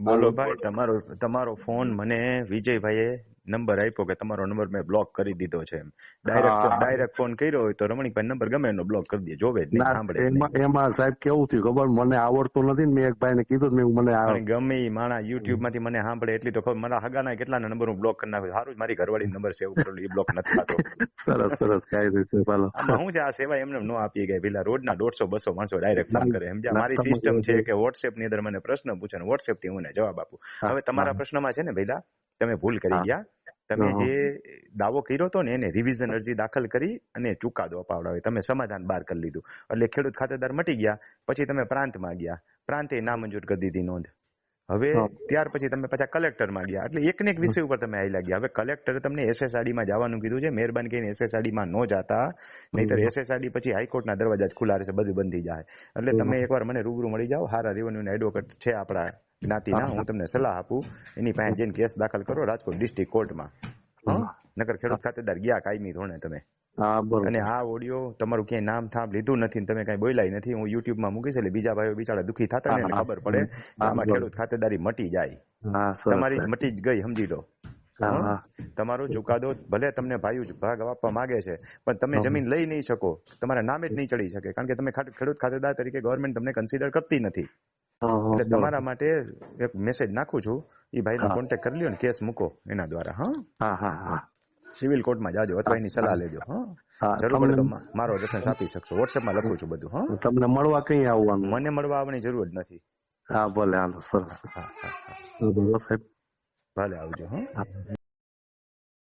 બોલો ભાઈ તમારો તમારો ફોન મને વિજયભાઈએ નંબર આપ્યો કે તમારો નંબર મેં બ્લોક કરી દીધો છે એમ. ડાયરેક્ટ ડાયરેક્ટ ફોન કર્યો હોય તો રમણીકભાઈ નંબર ગમે એનો બ્લોક કરી દે જોવે જ નહીં સાંભળે એમાં સાહેબ કેવું થયું ખબર? મને આવડતું નથી ને મેં એક ભાઈને કીધું મેં મને ગમે માણા યુટ્યુબમાંથી મને સાંભળે એટલી તો ખબર મારા હગાના કેટલાના નંબર હું બ્લોક કરી નાખ્યો સારું મારી ઘરવાળી નંબર સેવ કરેલો એ બ્લોક નથી થતો. સરસ સરસ કાંઈ રીતે. આમાં શું છે આ સેવા એમને નો આપી ગઈ. પેલા રોજના દોઢસો બસો માણસો ડાયરેક્ટ ફોન કરે. સમજ્યા મારી સિસ્ટમ છે કે વોટ્સએપની અંદર મને પ્રશ્ન પૂછે ને વોટ્સએપથી હું જવાબ આપું. હવે તમારા પ્રશ્નમાં છે ને ભઈલા? તમે ભૂલ કરી ગયા. તમે જે દાવો કર્યો હતો ને એને રિવિઝન અરજી દાખલ કરી અને ચુકાદો અપાવડાવ્યો તમે સમાધાન બહાર કરી લીધું. એટલે ખેડૂત ખાતેદાર મટી ગયા પછી તમે પ્રાંતમાં ગયા. પ્રાંતે નામંજૂર કરી દીધી નોંધ. હવે ત્યાર પછી તમે પાછા કલેક્ટરમાં ગયા. એટલે એક ને એક વિષય ઉપર તમે આવી ગયા. હવે કલેક્ટરે તમને એસએસઆરડીમાં જવાનું કીધું છે. મહેરબાની કરીને એસએસઆરડીમાં ન જાતા. નહીતર. એસએસઆરડી પછી હાઈકોર્ટના દરવાજા જ ખુલ્લા રહેશે બધું બંધ થઈ જાય. એટલે તમે એકવાર મને રૂબરૂ મળી જાઓ. હારા રેવન્યુના એડવોકેટ છે આપણા. જ્ઞાતિના હું તમને સલાહ આપું. એની પાસે જઈને કેસ દાખલ કરો રાજકોટ ડિસ્ટ્રિક્ટ કોર્ટમાં? નકર ખેડૂત ખાતેદાર ગયા કાયમી ધોરણે તમે. અને આ ઓડિયો તમારું ક્યાંય નામ થામ લીધું નથી તમે કઈ બોલાય નથી. હું યુટ્યુબમાં મૂકીશ એટલે બીજા ભાઈઓ બિચારા દુખી થતા ને ખબર પડે આમાં ખેડૂત ખાતેદારી મટી જાય. તમારી મટી જ ગઈ સમજી લો. તમારો ચુકાદો ભલે તમને ભાઈ ભાગ આપવા માંગે છે પણ તમે જમીન લઈ નહીં શકો. તમારા નામે જ નહીં ચડી શકે કારણ કે તમે ખેડૂત ખાતેદાર તરીકે ગવર્મેન્ટ તમને કન્સિડર કરતી નથી. એટલે તમારા માટે એક મેસેજ નાખું છું. એ ભાઈનો કોન્ટેક્ટ કરી લ્યો ને કેસ મૂકો એના દ્વારા હા? હા હા સિવિલ કોર્ટમાં જાજો અથવા એની સલાહ લેજો હા? હા, જરૂર પડે તો મારો રેફરન્સ આપી શકશો. વોટ્સએપમાં લખું છું બધું હા? તમને મળવા કઈ આવવાનું? મને મળવા આવવાની જરૂર જ નથી. હા ભલે હાલો હા હા સાહેબ. ભલે આવજો હા.